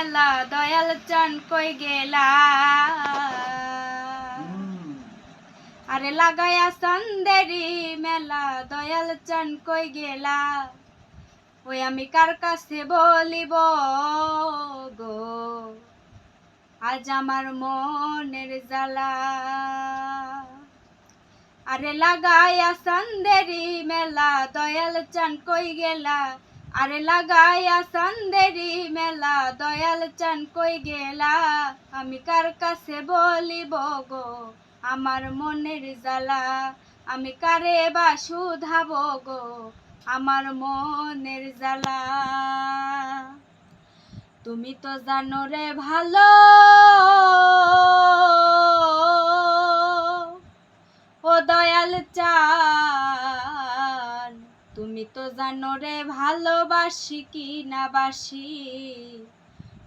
মেলা দয়াল চান কই গেলা? আরে লাগায়া সন্দেরি মেলা দয়াল চান কই গেলা? ওই আমি কার কাছে বলিব গো? আজ আমার মনের জ্বালা। আরে লাগায়া সন্দেরি মেলা দয়াল চান কই গেলা? আরে লাগায়া সন্দেরি মেলা, দয়াল চান কই গেলা? আমি কার কাছে বলিব গো? আমার মনের জ্বালা, আমি কারে বা শুধাব গো? আমার মনের জ্বালা। তুমি তো জানো রে ভালো। ও দয়াল চান তুমি তো জানো রে, ভালোবাসি কি না বাসি?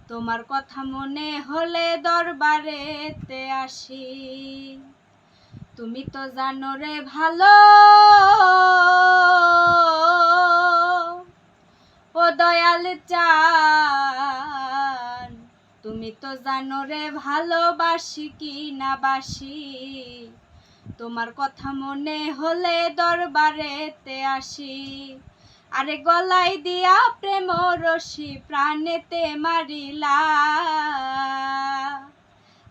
তোমার কথা মনে হলে দরবারেতে আসি। তুমি তো জানো রে, ভালো ও দয়াল চান। তুমি তো জানো রে, ভালোবাসি কি না বাসি? তোমার কথা মনে হলে দরবারেতে আসি। আরে গলাই দিয়া প্রেম রশি প্রাণেতে মারিলা।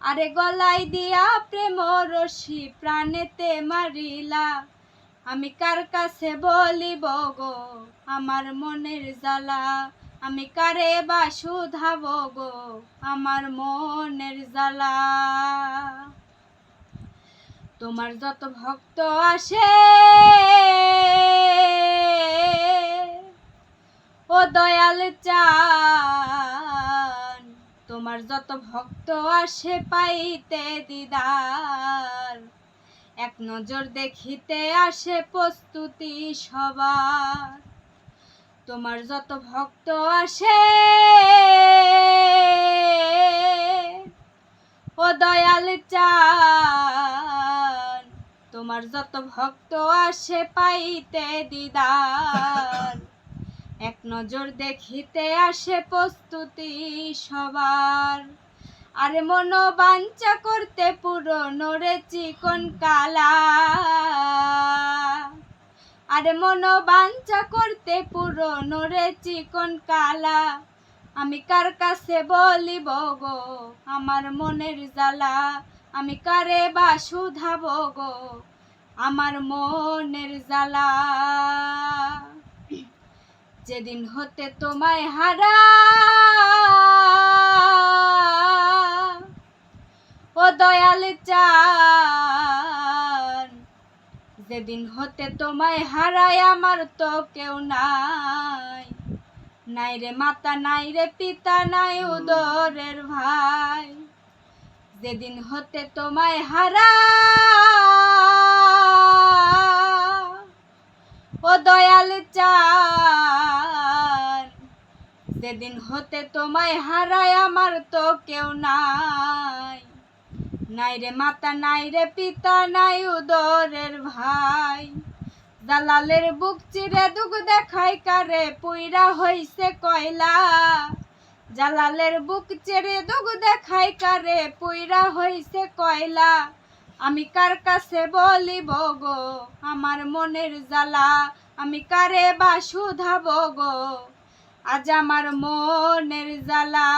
আরে গলাই দিয়া প্রেম রশি প্রাণেতে মারিলা। আমি কার কাছে বলিব গো? আমার মনের জ্বালা। আমি কারে বা শুধাব গো? আমার মনের জ্বালা। তোমার যত ভক্ত আসে, ও দয়াল চান, তোমার যত ভক্ত আসে পাইতে দিদার। এক নজর দেখিতে আসে প্রস্তুতি সবার। তোমার যত ভক্ত আসে, ও দয়াল চান তোমার যত ভক্ত আসে পাইতে দিদার। এক নজর দেখিতে আসে প্রস্তুতি সবার। আরে মন বাঞ্চা করতে পুরো নরে চিকন কালা। আরে মন বাঞ্চা করতে পুরো নরে চিকন কালা। আমি কার কাছে বলিব গো? আমার মনের জ্বালা। আমি কারে বা শুধাব গো? আমার মনের জ্বালা। যেদিন হতে তোমায় হারা, ও দয়াল চান, যেদিন হতে তোমায় হারায় আমার তো কেউ নাই। নাই রে মাতা, নাই রে পিতা, নাই উদরের ভাই। যেদিন হতে তোমায় হারা ও দয়াল চান যেদিন হতে তোমায় হারায় আমার তো কেউ নাই। নাই রে মাতা, নাই রে পিতা, নাই উদরের ভাই। দালালের বুক চিরে দুগ দেখাই কারে, পুইরা হইছে কয়লা। জালালের বুক চেরে দুগ দেখাই কারে, পুইরা হইছে কয়লা। আমি কার কাছে বলিব গো? আমার মনের জ্বালা আমি কারে বা শুধাব গো? আজ আমার মনের জ্বালা।